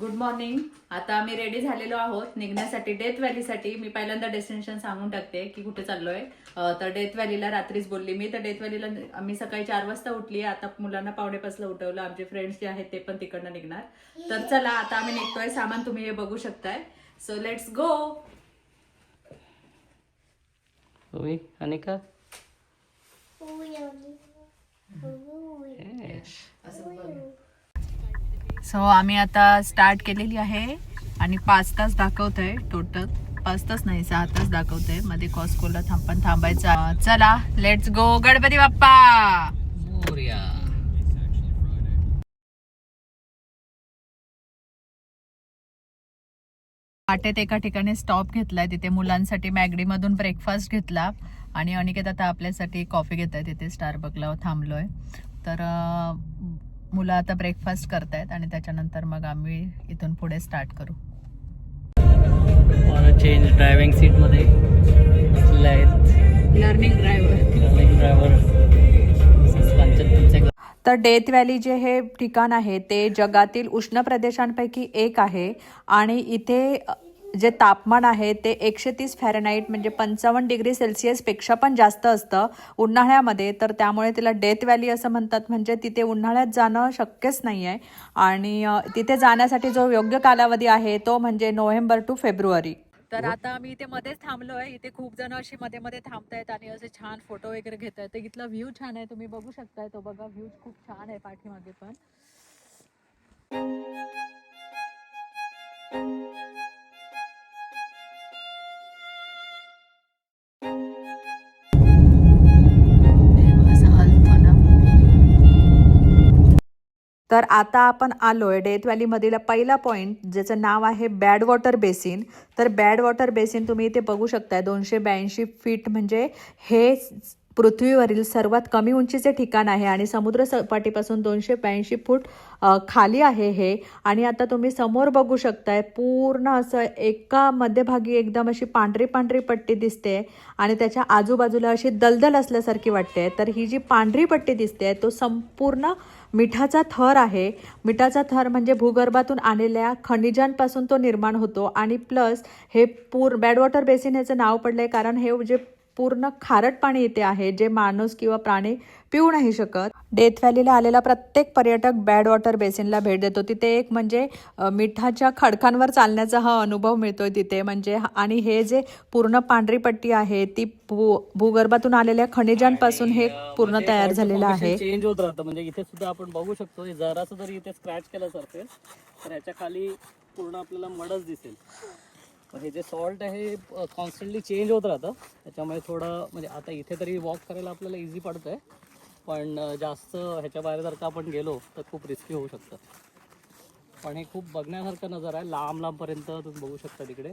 Good morning आता आम्ही ready झालेलो आहोत. निघण्यासाठी डेथ व्हॅलीसाठी मी पहिल्यांदा डेस्टिनेशन सांगून टाकते की कुठे चाललोय. तर डेथ व्हॅलीला रात्रीच बोलली मी. तर डेथ व्हॅलीला आम्ही सकाळी चार वाजता उठली. आता मुलांना पावणे पाचला उठवलं. आमचे फ्रेंड्स जे आहेत ते पण तिकडनं निघणार. तर चला आता आम्ही निघतोय. सामान तुम्ही हे बघू शकताय. So let's go Anika? So आम्ही आता स्टार्ट केलेली आहे आणि पाच तास दाखवतोय टोटल पाच तास नाही सहा तास दाखवतोय. मध्ये कॉस्कोला थांबण थांबायचा. चला लेट्स गो गणपती बाप्पा! वाटेत एका ठिकाणी स्टॉप घेतलाय. तिथे मुलांसाठी मॅगडी मधून ब्रेकफास्ट घेतला. आणि अनिकेत आता आपल्यासाठी कॉफी घेत आहे तिथे स्टारबकला थांबलोय. तर मुलं आता ब्रेकफास्ट करतायत आणि त्याच्यानंतर मग आम्ही इथून पुढे स्टार्ट करू. चेंज ड्रायव्हिंग सीटमध्ये आहेत. लर्निंग ड्रायव्हर लर्निंग तर डेथ व्हॅली जे हे ठिकाण आहे ते जगातील उष्ण प्रदेशांपैकी एक आहे. आणि इथे जे तापमान आहे ते एकशे तीस फॅरेनाईट म्हणजे पंचावन्न डिग्री सेल्सिअसपेक्षा पण जास्त असतं उन्हाळ्यामध्ये. तर त्यामुळे तिला डेथ व्हॅली असं म्हणतात. म्हणजे तिथे उन्हाळ्यात जाणं शक्यच नाही आहे आणि तिथे जाण्यासाठी जो योग्य कालावधी आहे तो म्हणजे नोव्हेंबर टू फेब्रुवारी. तर आता आम्ही इथे मध्येच थांबलोय. इथे खूप जण अशी मध्ये मध्ये थांबतायत आणि असे छान फोटो वगैरे घेत आहेत तर इथला व्ह्यू छान आहे. तुम्ही बघू शकताय. तो बघा व्ह्यू खूप छान आहे पाठीमागे पण. तर आता आपण आलोय डेथ व्हॅलीमधील पहिला पॉईंट ज्याचं नाव आहे बॅड वॉटर बेसिन. तर बॅड वॉटर बेसिन तुम्ही इथे बघू शकताय दोनशे ब्याऐंशी फीट म्हणजे हे पृथ्वीवरील सर्वात कमी उंचीचे ठिकाण आहे आणि समुद्र सपाटीपासून दोनशे ब्याऐंशी फूट खाली आहे हे. आणि आता तुम्ही समोर बघू शकताय पूर्ण असं एका मध्यभागी एकदम अशी पांढरी पांढरी पट्टी दिसते आणि त्याच्या आजूबाजूला अशी दलदल असल्यासारखी वाटते. तर ही जी पांढरी पट्टी दिसते तो संपूर्ण मिठाचा थर आहे. मिठाचा थर म्हणजे भूगर्भातून आलेल्या खनिजांपासून तो निर्माण होतो आणि प्लस हे पूर बॅडवॉटर बेसिन ह्याचं नाव पडलं आहे कारण हे जे पूर्ण खारट पाणी इथे आहे जे माणूस किंवा प्राणी पिऊ नाही शकत. डेथ व्हॅलीला आलेला प्रत्येक पर्यटक बॅड वॉटर बेसिनला भेट देतो. तिथे एक म्हणजे मिठाच्या खडकांवर चालण्याचा हा अनुभव मिळतोय तिथे. म्हणजे आणि हे जे पूर्ण पांढरी पट्टी आहे ती भू भूगर्भातून आलेल्या खनिजांपासून हे पूर्ण तयार झालेलं आहे. चेंज होत राहतं. म्हणजे इथे सुद्धा आपण बघू शकतो जरासं जरी इथे स्क्रॅच केलं सरफेस तर याच्या खाली पूर्ण आपल्याला मडच दिसेल. हे जे सॉल्ट आहे कॉन्स्टंटली चेंज होत राहतं. त्याच्यामुळे थोडं म्हणजे आता इथे तरी वॉक करायला आपल्याला इझी पडतंय. पण अं, जास्त ह्याच्या बाहेर जर का आपण गेलो तर खूप रिस्की होऊ शकतं. पण हे खूप बघण्यासारखं नजर आहे. लांब लांबपर्यंत तुम्ही बघू शकता तिकडे.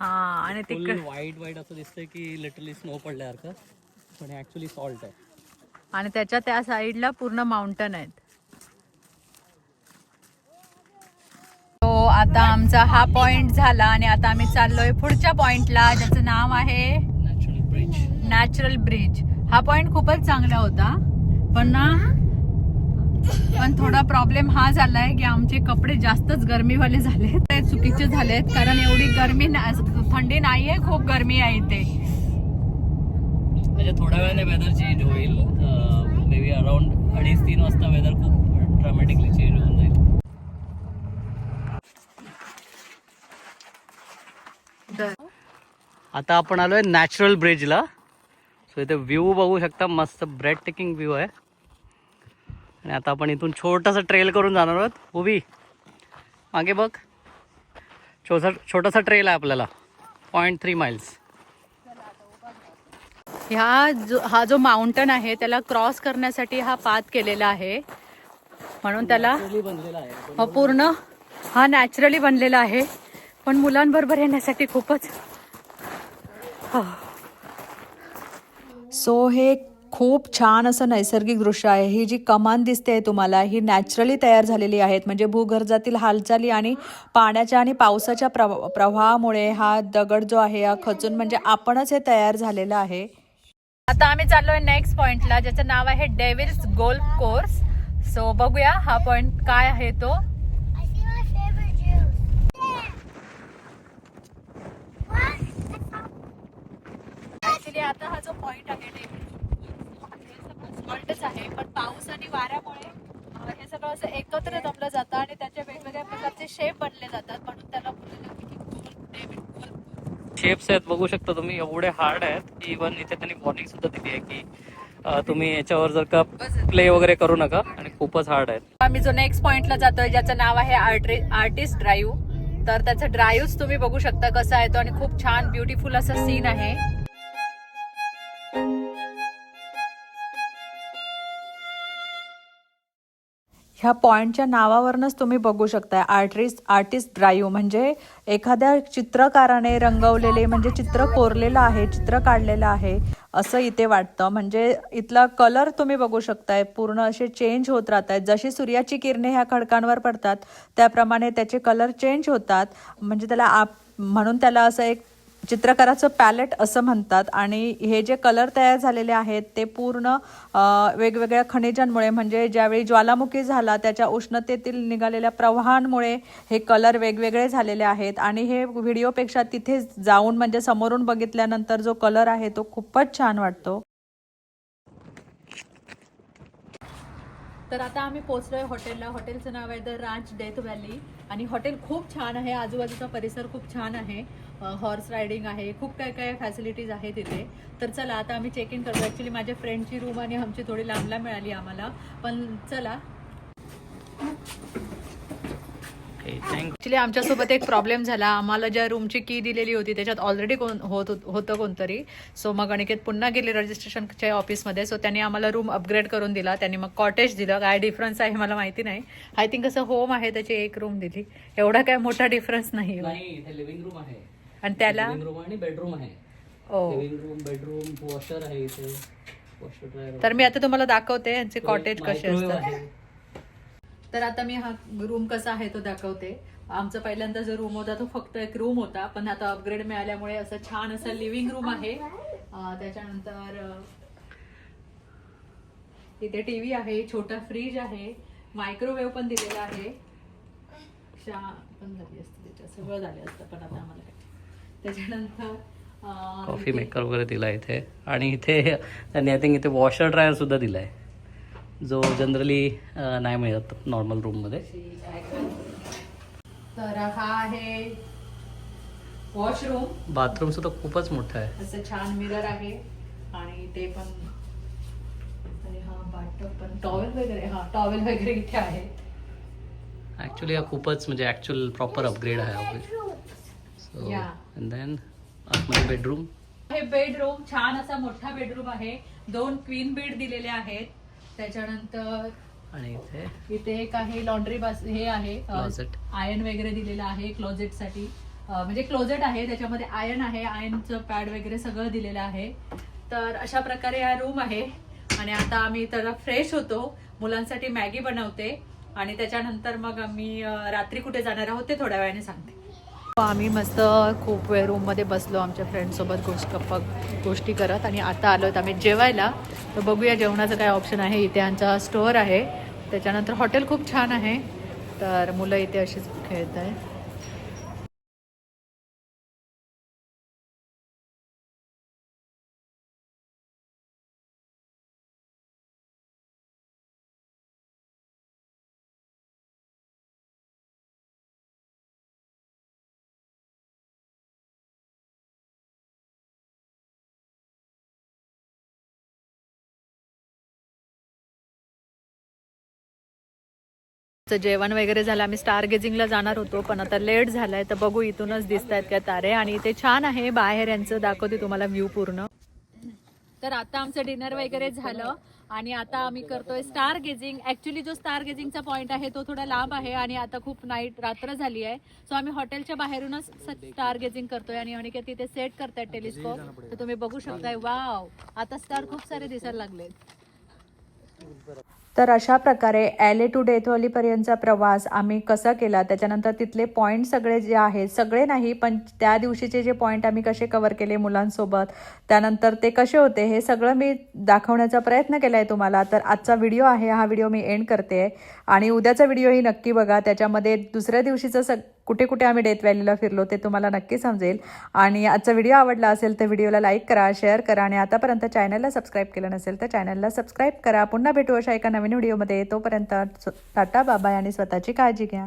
हा आणि फुल व्हाईट व्हाईट असं दिसतंय की लिटरली स्नो पडल्यासारखं. पण हे ऍक्च्युली सॉल्ट आहे. आणि त्याच्या त्या साईडला पूर्ण माउंटन आहेत तो आता आमचा हा पॉइंट झाला आणि आता आम्ही चाललोय पुढच्या पॉइंटला ज्याचं नाव आहे नॅचरल ब्रिज नॅचरल ब्रिज हा पॉइंट खूपच चांगला होता. पण ना पण थोडा प्रॉब्लेम हा झालाय की आमचे कपडे जास्तच गरमीवाले झाले ते चुकीचे झालेत. कारण एवढी गरमी ना- थंडी नाहीये खूप गरमी आहे इथे. म्हणजे थोड्या वेळाने वेदर चेंज होईल. मे बी अराउंड अडीच तीन वाजता वेदर खूप ड्रामॅटिकली चेंज होऊन जाईल. आता आपण आलोय नॅचरल ब्रिजला सो इथे व्ह्यू बघू शकता मस्त ब्रेड टेकिंग व्ह्यू आहे. आणि आता आपण इथून छोटासा ट्रेल करून जाणार आहोत. उभी. मागे बघ. छोटा छोटासा ट्रेल आहे आपल्याला. पॉईंट थ्री माइल्स ह्या जो हा जो माउंटन आहे त्याला क्रॉस करण्यासाठी हा पाथ केलेला आहे. म्हणून त्याला पूर्ण हा नॅचरली बनलेला आहे. पण मुलांबरोबर येण्यासाठी खूपच सो हे खूप छान असं नैसर्गिक दृश्य आहे. ही जी कमान दिसते आहे तुम्हाला ही नॅचरली तयार झालेली आहेत. म्हणजे भूगर्जातील हालचाली आणि पाण्याच्या आणि पावसाच्या प्रवा प्रवाहामुळे हा दगड जो आहे हा खचून म्हणजे आपणच हे तयार झालेलं आहे. आता आम्ही चाललोय नेक्स्ट पॉइंटला ज्याचं नाव आहे डेव्हिल्स गोल्फ कोर्स. सो बघूया हा पॉइंट काय आहे तो. ऍक्च्युली आता हा जो पॉइंट आहे सॉल्टच आहे पण पाऊस आणि वाऱ्यामुळे हे सगळं असं एकत्र जमलं जातं आणि त्याचे वेगवेगळ्या प्रकारचे शेप बनले जातात. म्हणून त्याला शेप्स आहेत बघू शकता तुम्ही एवढे हार्ड आहेत की इवन इथे त्यांनी वॉर्निंग सुद्धा दिली आहे की तुम्ही याच्यावर जर का प्ले वगैरे करू नका आणि खूपच हार्ड आहेत. आम्ही जो नेक्स्ट पॉइंटला जातोय ज्याचं नाव आहे आर्टि आर्टिस्ट ड्राईव्ह तर त्याचं ड्राईव्ह तुम्ही बघू शकता कसा आहे तो आणि खूप छान ब्युटिफुल असं सीन आहे. ह्या पॉइंटच्या नावावरनच तुम्ही बघू शकता आर्टिस्ट आर्टिस्ट ड्राईव्ह म्हणजे एखाद्या चित्रकाराने रंगवलेले म्हणजे चित्र कोरलेलं आहे चित्र काढलेलं आहे असं इथे वाटतं. म्हणजे इथला कलर तुम्ही बघू शकताय. पूर्ण असे चेंज होत राहत आहेत जशी सूर्याची किरणे ह्या खडकांवर पडतात त्याप्रमाणे त्याचे कलर चेंज होतात. म्हणजे त्याला आप म्हणून त्याला असं एक चित्रकाराचं पॅलेट असं म्हणतात आणि हे जे कलर तयार झालेले आहेत ते पूर्ण वेगवेगळ्या खनिजांमुळे म्हणजे ज्यावेळी ज्वालामुखी झाला त्याच्या उष्णतेतील निघालेल्या प्रवाहांमुळे हे कलर वेगवेगळे झालेले आहेत. आणि हे व्हिडिओपेक्षा तिथे जाऊन म्हणजे समोरून बघितल्यानंतर जो कलर आहे तो खूपच छान वाटतो. तर आता आम्ही पोहोचलोय हॉटेलला. हॉटेलचं नाव आहे द रांच डेथ व्हॅली. आणि हॉटेल खूप छान आहे. आजूबाजूचा परिसर खूप छान आहे. हॉर्स रायडिंग आहे खूप काय काय फॅसिलिटीज आहेत इथे. तर चला आता आम्ही चेक इन करतो. ॲक्च्युली माझ्या फ्रेंडची रूम आणि आमची थोडी लांब लांब मिळाली आम्हाला. पण चला. ॲक्च्युली आमच्यासोबत एक प्रॉब्लेम झाला. आम्हाला ज्या रूमची की दिलेली होती त्याच्यात ऑलरेडी कोण होत होतं कोणतरी. सो मग अनिकेत पुन्हा गेले रजिस्ट्रेशनच्या ऑफिसमध्ये सो त्यांनी आम्हाला रूम अपग्रेड करून दिला. त्यांनी मग कॉटेज दिलं. काय डिफरन्स आहे मला माहिती नाही. आय थिंक असं होम आहे त्याची एक रूम दिली. एवढा काय मोठा डिफरन्स नाही नाही इथे लिव्हिंग रूम आहे. आणि त्याला? लिव्हिंग रूम आणि बेडरूम आहे. रूम बेडरूम वॉशर आहे इथे. वॉशर ड्रायर तर मी आता तुम्हाला दाखवते यांचे कॉटेज कसे असतात. आहे. तर आता मी हा रूम कसा आहे तो दाखवते. आमचा पहिल्यांदा जो रूम होता तो फक्त एक रूम होता पण आता अपग्रेड मिळाल्यामुळे असं छान असं लिव्हिंग रूम आहे. अं, त्याच्यानंतर तिथे टीव्ही आहे छोटा फ्रीज आहे मायक्रोवेव्ह पण दिलेला आहे. पण झाली असते त्याच्यात सगळं झालं असतं पण आता आम्हाला. त्याच्यानंतर कॉफी मेकर वगैरे दिला इथे. आणि इथे त्यांनी आय थिंक इथे वॉशर ड्रायर सुद्धा दिलाय. जो जनरली नाही मिळत नॉर्मल रूममध्ये. तर हा आहे वॉशरूम बाथरूम सुद्धा खूपच मोठं आहे. असं छान मिरर आहे. आणि ते पण हा टॉवेल वगैरे हा टॉवेल वगैरे इथे आहे. ऍक्च्युली हा खूपच म्हणजे ऍक्च्युअल प्रॉपर अपग्रेड आहे देन आतमध्ये बेडरूम हे बेडरूम छान असा मोठा बेडरूम आहे. दोन क्वीन बेड दिलेले आहेत. त्याच्यानंतर आणि इथे इथे एक आहे लॉन्ड्री बास हे आहे. आयन वगैरे दिलेलं आहे क्लोजेटसाठी. म्हणजे क्लोजेट आहे त्याच्यामध्ये आयन आहे आयनचं पॅड वगैरे सगळं दिलेलं आहे. तर अशा प्रकारे हा रूम आहे. आणि आता आम्ही त्याला फ्रेश होतो. मुलांसाठी मॅगी बनवते. आणि त्याच्यानंतर मग आम्ही रात्री कुठे जाणार आहोत ते थोड्या वेळाने सांगते. आम्ही मस्त खूप वेळ रूममध्ये बसलो आमच्या फ्रेंडसोबत गोष्ट गप्पा गोष्टी करत आणि आता आलो आम्ही जेवायला. तर बघूया जेवणाचं काय ऑप्शन आहे. इथे आमचा स्टोअर आहे. त्याच्यानंतर हॉटेल खूप छान आहे. तर मुलं इथे अशीच खेळत आहे तर जेवण वगैरे झालं. आम्ही स्टार गेजिंगला जाणार होतो पण आता लेट झालाय. तर बघू इथूनच दिसत आहेत का तारे. आणि इथे छान आहे. बाहेर यांचं दाखवते तुम्हाला व्ह्यू पूर्ण. तर आता आमचं डिनर वगैरे झालं. आणि आता आम्ही करतोय स्टार गेजिंग ऍक्च्युली जो स्टार गेजिंगचा पॉईंट आहे तो थोडा लांब आहे आणि आता खूप नाईट रात्र झाली आहे. सो आम्ही हॉटेलच्या बाहेरूनच स्टार गेजिंग करतोय. आणि अनिकेत तिथे सेट करतायत टेलिस्कोप तर तुम्ही बघू शकताय. वाव आता स्टार खूप सारे दिसायला लागले तर अशा प्रकारे एल ए टू डेथवलीपर्यंतचा प्रवास आम्ही कसा केला? त्याच्यानंतर तिथले पॉईंट सगळे जे आहेत सगळे नाही पण त्या दिवशीचे जे पॉईंट आम्ही कसे कवर केले मुलांसोबत त्यानंतर ते कसे होते हे सगळं मी दाखवण्याचा प्रयत्न केला आहे तुम्हाला. तर आजचा व्हिडिओ आहे हा व्हिडिओ मी एंड करते. आणि उद्याचा व्हिडिओही नक्की बघा. त्याच्यामध्ये दुसऱ्या दिवशीचं सग कुठे कुठे आम्ही डेथ व्हॅलीला फिरलो ते तुम्हाला नक्की समजेल. आणि आजचा व्हिडिओ आवडला असेल तर व्हिडिओला लाईक करा शेअर करा आणि आतापर्यंत चॅनलला सबस्क्राईब केलं नसेल तर चॅनलला सबस्क्राईब करा. पुन्हा भेटू अशा एका नवीन व्हिडिओमध्ये तोपर्यंत टाटा बाबाय आणि स्वतःची काळजी घ्या.